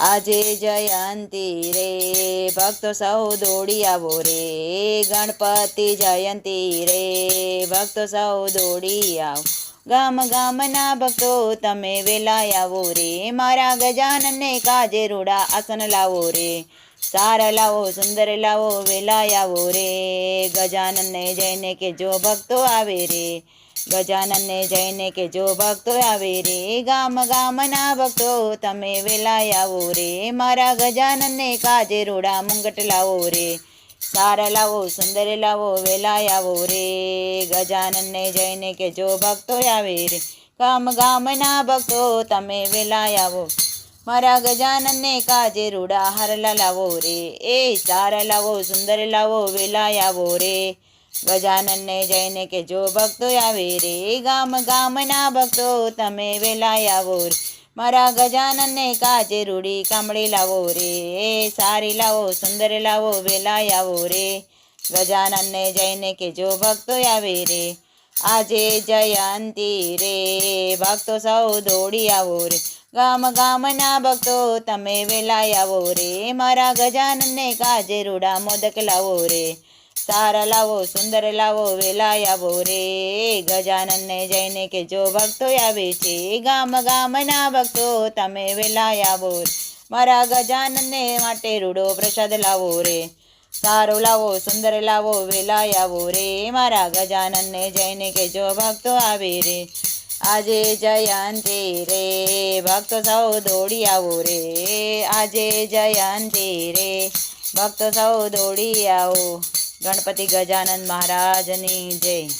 આજે જયંતી રે, ભક્તો સૌ દોડી આવો રે, ગણપતિ જયંતી રે, ભક્તો સૌ દોડી આવો. ગામ ગામના ભક્તો, તમે વેલા આવો રે, મારા ગજાનને કાજે રૂડા આસન લાવો રે. સારા લાવો સુંદર લાવો વેલા આવો રે. ગજાનનને જઈને કે જો ભક્તો આવે રે. ગજાનનને જઈને કે જો ભક્તો આવે રે. ગામ ગામના ભક્તો, તમે વેલા આવો રે. મારા ગજાનનને કાજે રોડા મુંગટ લાવો રે. સારા લાવો સુંદર લાવો વેલા આવો રે. ગજાનનને જઈને કે જો ભક્તો આવે રે. ગામ ગામના ભક્તો, તમે વેલા આવો મારા ગજાનનને કાજે રૂડા હરલા લાવો રે. એ સારા લાવો, સુંદર લાવો વેલા આવો રે. ગજાનનને જઈને કે જો ભક્તો આવે રે ગામ ગામના ભક્તો તમે વેલા આવો રે. મારા ગજાનનને કાજે રૂડી કામળી લાવો રે. એ સારી લાવો, સુંદર લાવો વેલા આવો રે. ગજાનનને જઈને કે જો ભક્તો આવે રે, આજે જયંતી રે. ભક્તો સૌ દોડી આવો રે. ગામ ગામના ભક્તો, તમે વેલા આવો રે. મારા ગજાનનને કાજે રૂડા મોદક લાવો રે. સારા લાવો, સુંદર લાવો વેલા આવો રે. ગજાનને જઈને કે જો ભક્તો આવે છે. ગામ ગામના ભક્તો, તમે વેલા આવો મારા ગજાનને માટે રૂડો પ્રસાદ લાવો રે. સારો લાવો, સુંદર લાવો વેલા આવો રે. મારા ગજાનનને જઈને કે જો ભક્તો આવે રે. આજે જયંતી રે, ભક્ત સૌ દોડી આવો રે. આજે જયંતી રે, ભક્ત સૌ દોડી આવો. ગણપતિ ગજાનંદ મહારાજની જય.